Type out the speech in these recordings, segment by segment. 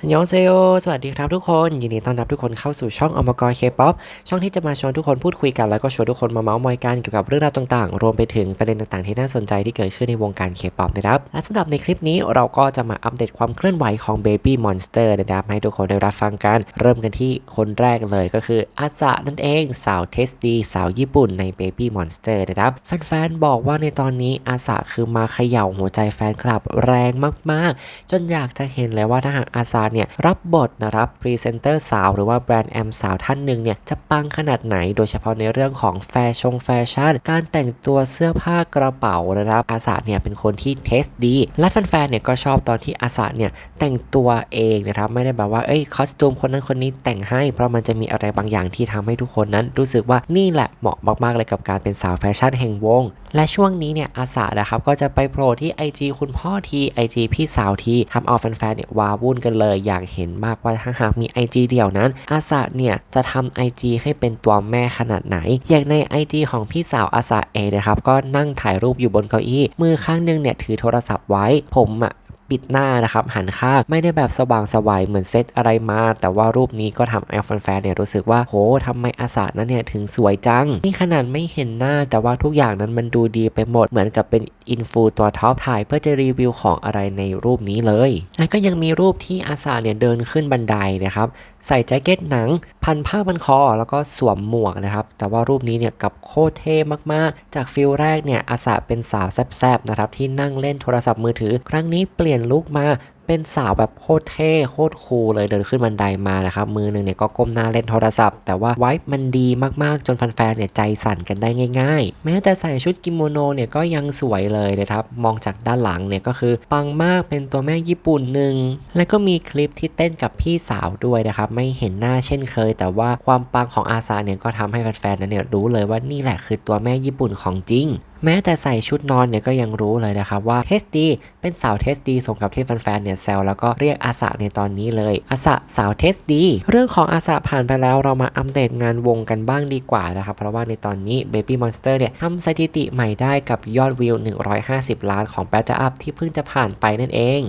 ยองเซโอสวัสดีครับทุกคน ยินดีต้อนรับทุกคนเข้าสู่ช่องอมกรเคป๊อปช่องที่จะมาชวนทุกคนพูดคุยกัน แล้วก็ชวนทุกคนมาเมาส์มอยกันเกี่ยวกับเรื่องราวต่างๆ รวมไปถึงประเด็นต่างๆ ที่น่าสนใจที่เกิดขึ้นในวงการเคป๊อปนะครับ และสำหรับในคลิปนี้เราก็จะมาอัปเดตความเคลื่อนไหวของ Baby Monster นะครับ ให้ทุกคนได้รับฟังกัน เริ่มกันที่คนแรกเลยก็คืออาสะนั่นเองสาวเทสดีสาวญี่ปุ่นใน Baby Monster นะครับแฟนๆบอกว่าในตอนนี้อาสะคือมาเขย่าหัวใจแฟนคลับแรงมากๆ จนอยากจะเห็นเลยว่าถ้าหากอาสาเนี่ยรับบทนะครับพรีเซนเตอร์สาวหรือว่าแบรนด์แอมสาวท่านหนึ่งเนี่ยจะปังขนาดไหนโดยเฉพาะในเรื่องของแฟชั่นแฟชั่น การแต่งตัวเสื้อผ้ากระเป๋านะครับอาสาเนี่ยเป็นคนที่เทสดี และแฟนๆเนี่ยก็ชอบตอนที่อาสาเนี่ยแต่งตัวเองนะครับไม่ได้แบบว่าเอ้ยคอสตูมคนนั้นคนนี้แต่งให้ เพราะมันจะมีอะไรบางอย่างที่ทำให้ทุกคนนั้น รู้สึกว่านี่แหละเหมาะมากๆเลยกับการเป็นสาวแฟชั่นแห่งวง และช่วงนี้เนี่ยอาสานะครับก็จะไปโผล่ที่ IG คุณพ่อที IG พี่สาวทีทำเอาแฟนๆเนี่ยวาวุ่นกันเลยอยากเห็นมากว่าถ้าหากมี IG เดี่ยวนั้น อาสาเนี่ยจะทำ IG ให้เป็นตัวแม่ขนาดไหน อย่างใน IG ของพี่สาวอาสาเองนะครับก็นั่งถ่ายรูปอยู่บนเก้าอี้ มือข้างหนึงเนี่ยถือโทรศัพท์ไว้ ผมอะ ปิดหน้านะครับหันข้างไม่ได้แบบสว่างสวายเหมือนเซตอะไรมา แต่ว่ารูปนี้ก็ทำให้แฟนๆเนี่ยรู้สึกว่าโหทำไมอาสานั้นเนี่ยถึงสวยจัง นี่ขนาดไม่เห็นหน้าแต่ว่าทุกอย่างนั้นมันดูดีไปหมดเหมือนกับเป็นอินฟูตัวท็อปถ่ายเพื่อจะรีวิวของอะไรในรูปนี้เลย แล้วก็ยังมีรูปที่อาสาเนี่ยเดินขึ้นบันไดนะครับใส่แจ็คเก็ตหนัง พันผ้าพันคอ แล้วก็สวมหมวกนะครับ แต่ว่ารูปนี้เนี่ยกับโคตรเท่มากๆ จากฟิลแรกเนี่ยอาสาเป็นสาวแซบๆนะครับที่นั่งเล่นโทรศัพท์มือถือ ครั้งนี้เปลี่ยนลุคมาเป็นสาวแบบโคตรเท่โคตรคูลเลยเดินขึ้นบันไดมานะครับ มือหนึ่งเนี่ยก็ก้มหน้าเล่นโทรศัพท์ แต่ว่าไวป์มันดีมากๆ จนแฟนๆเนี่ยใจสั่นกันได้ง่ายๆ แม้แต่ใส่ชุดกิโมโนเนี่ยก็ยังสวยเลยนะครับ มองจากด้านหลังเนี่ยก็คือ ปังมากเป็นตัวแม่ญี่ปุ่นหนึ่ง และก็มีคลิปที่เต้นกับพี่สาวด้วยนะครับ ไม่เห็นหน้าเช่นเคย แต่ว่าความปังของอาซาเนี่ยก็ทำให้แฟนๆนั้นเนี่ยรู้เลยว่านี่แหละคือตัวแม่ญี่ปุ่นของจริงแม้แต่ใส่ชุดนอนเนี่ยก็ยังรู้เลยนะครับว่าเทสตีเป็นสาวเทสตีสมกับที่แฟนๆเนี่ยแซวแล้วก็เรียกอาสะในตอนนี้เลยอาสะสาวเทสตีเรื่องของอาสะผ่านไปแล้วเรามาอัปเดตงานวงกันบ้างดีกว่านะครับเพราะว่าในตอนนี้ Baby Monster เนี่ยทำสถิติใหม่ได้กับยอดวิว 150 ล้านของ Battle Up ที่เพิ่งจะผ่านไปนั่นเอง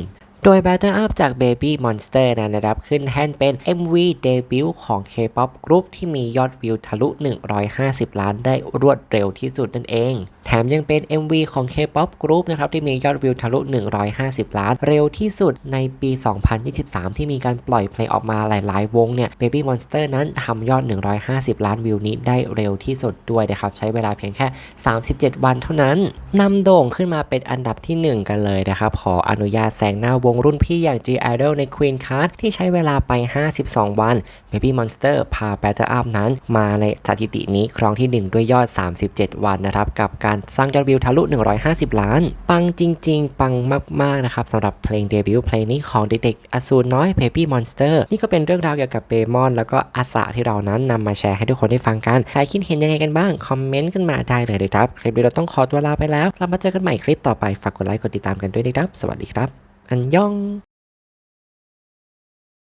โดย Battle Up จาก Baby Monster นะนะครับขึ้นแท่นเป็น MV เดบิวต์ของ K-POP Group ที่มียอดวิวทะลุ 150 ล้านได้รวดเร็วที่สุดนั่นเอง แถมยังเป็น MV ของ K-POP Group นะครับที่มียอดวิวทะลุ 150 ล้าน เร็วที่สุดในปี 2023 ที่มีการปล่อยเพลงออกมาหลาย ๆ วงเนี่ย Baby Monster นั้นทำยอด 150 ล้านวิวนี้ได้เร็วที่สุดด้วยนะครับใช้เวลาเพียงแค่ 37 วันเท่านั้นนำโด่งขึ้นมาเป็นอันดับที่ 1 กันเลยนะครับขออนุญาตแซงหน้าวงงรุ่นพี่อย่าง G Idol ใน Queen Card ที่ใช้เวลาไป 52 วัน Baby Monster พา Battle Up นั้น มาในสถิตินี้ครองที่ 1 ด้วยยอด 37 วันนะครับ กับการสร้างยอดวิวทะลุ 150 ล้าน ปังจริง ๆ ปังมาก ๆ นะครับสำหรับเพลงเดบิวต์เพลงนี้ของเด็กๆอสูรน้อย Baby Monster นี่ก็เป็นเรื่องราวเกี่ยวกับเบมอน แล้วก็อาสาที่เรานั้นนำมาแชร์ให้ทุกคนได้ฟังกันใครคิดเห็นยังไงกันบ้างคอมเมนต์กันมาได้เลยนะครับคลิปนี้เราต้องขอตัวลาไปแล้วเรามาเจอกันใหม่คลิปต่อไปฝากกดไลค์กดติดตามกันด้วยนะครับ สวัสดีครับ อันยอง